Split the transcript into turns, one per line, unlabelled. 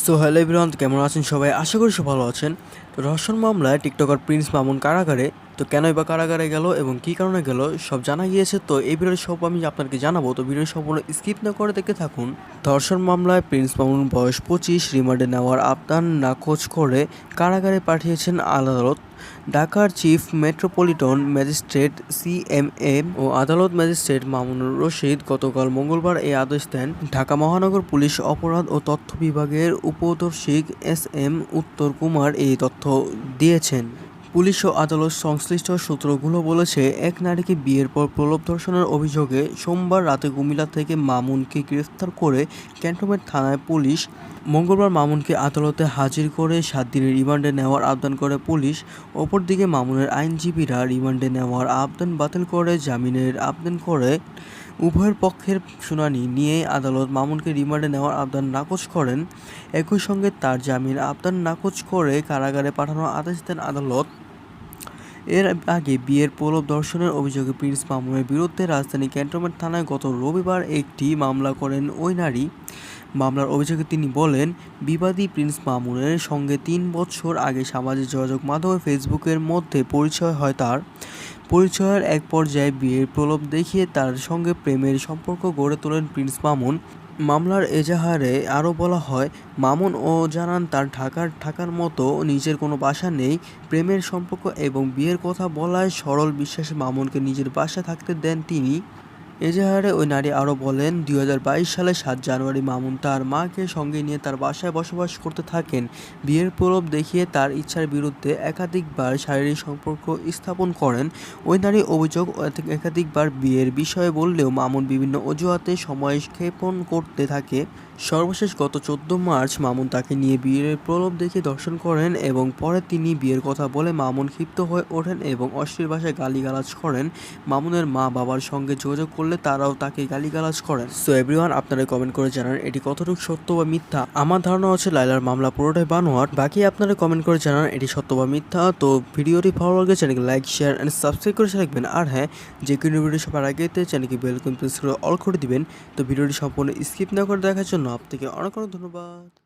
So hello everyone কেমন আছেন সবাই? আশা করি সব ভালো আছেন। তো রহস্য মামলায় টিকটকার প্রিন্স মামুন কারাগারে তো কেনই বা কারাগারে গেল এবং কী কারণে গেল, সব জানা গিয়েছে। তো এই ভিডিওর সব আমি আপনাকে জানাব। তো ভিডিও সম্পূর্ণ স্কিপ না করে দেখতে থাকুন। ধর্ষণ মামলায় প্রিন্স মামুন বয়স পঁচিশ, রিমান্ডে নেওয়ার আবদান নাকচ করে কারাগারে পাঠিয়েছেন আদালত। ঢাকার চিফ মেট্রোপলিটন ম্যাজিস্ট্রেট সিএমএ ও আদালত ম্যাজিস্ট্রেট মামুনুর রশিদ গতকাল মঙ্গলবার এই আদেশ দেন। ঢাকা মহানগর পুলিশ অপরাধ ও তথ্য বিভাগের উপদর্শিক এস এম উত্তর কুমার এই তথ্য দিয়েছেন। পুলিশ ও আদালত সংশ্লিষ্ট সূত্রগুলো বলেছে, এক নারীকে বিয়ের পর প্রলোভ ধর্ষণের অভিযোগে সোমবার রাতে কুমিল্লা থেকে মামুনকে গ্রেফতার করে ক্যান্টনমেন্ট থানায় পুলিশ মঙ্গলবার মামুনকে আদালতে হাজির করে সাত দিনের রিমান্ডে নেওয়ার আবেদন করে পুলিশ। অপরদিকে মামুনের আইনজীবীরা রিমান্ডে নেওয়ার আবেদন বাতিল করে জামিনের আবেদন করে উভয়ের পক্ষের শুনানি নিয়ে আদালত মামুনকে রিমান্ডে নেওয়ার আবেদন নাকচ করেন। একই সঙ্গে তার জামিন আবেদন নাকচ করে কারাগারে পাঠানোর আদেশ দেন আদালত। এর আগে বিয়ের প্রলোভ দর্শনের অভিযোগে প্রিন্স মামুনের বিরুদ্ধে রাজধানী ক্যান্টনমেন্ট থানায় গত রবিবার একটি মামলা করেন ওই নারী। মামলার অভিযোগে তিনি বলেন, বিবাদী প্রিন্স মামুনের সঙ্গে তিন বছর আগে সামাজিক যোগাযোগ মাধ্যমে ফেসবুকের মধ্যে পরিচয় হয় তার। পরিচয়ের এক পর্যায়ে বিয়ের প্রলোভ দেখিয়ে তার সঙ্গে প্রেমের সম্পর্ক গড়ে তোলেন প্রিন্স মামুন। মামলার এজাহারে আরও বলা হয়, মামুন ও জানান তার ঢাকার ঢাকার মতো নিজের কোনো বাসা নেই, প্রেমের সম্পর্ক এবং বিয়ের কথা বলায় সরল বিশ্বাসে মামুনকে নিজের বাসায় থাকতে দেন তিনি। এজাহারে ওই নারী আরও বলেন, দুই হাজার বাইশ সালে সাত জানুয়ারি মামুন তার মাকে সঙ্গে নিয়ে তার বাসায় বসবাস করতে থাকেন। বিয়ের প্রলোভ দেখিয়ে তার ইচ্ছার বিরুদ্ধে একাধিকবার শারীরিক সম্পর্ক স্থাপন করেন। ওই নারী অভিযোগ একাধিকবার বিয়ের বিষয়ে বললেও মামুন বিভিন্ন অজুহাতে সময় ক্ষেপণ করতে থাকে। সর্বশেষ গত চোদ্দ মার্চ মামুন তাকে নিয়ে বিয়ের প্রলোভ দেখে দর্শন করেন এবং পরে তিনি বিয়ের কথা বলে মামুন ক্ষিপ্ত হয়ে ওঠেন এবং অশ্লীল ভাষায় গালিগালাজ করেন। মামুনের মা বাবার সঙ্গে যোগাযোগ করলে তারাও তাকে গালিগালাজ করেন। সো এভরিওয়ান আপনারা কমেন্ট করে জানান, এটি কতটুকু সত্য বা মিথ্যা? আমার ধারণা হচ্ছে লাইলার মামলা পুরোটাই বানোয়াট। বাকি আপনারা কমেন্ট করে জানান, এটি সত্য বা মিথ্যা? তো ভিডিওটি ভালো লাগে চ্যানেলকে লাইক শেয়ার অ্যান্ড সাবস্ক্রাইব করে রাখবেন আর হ্যাঁ যে কোনো ভিডিও সবার আগে চ্যানেলকে বেলকন প্রেস করে অল করে দিবেন। তো ভিডিওটি সম্পূর্ণ স্কিপ না করে দেখার জন্য আপনাকে অনেক অনেক ধন্যবাদ।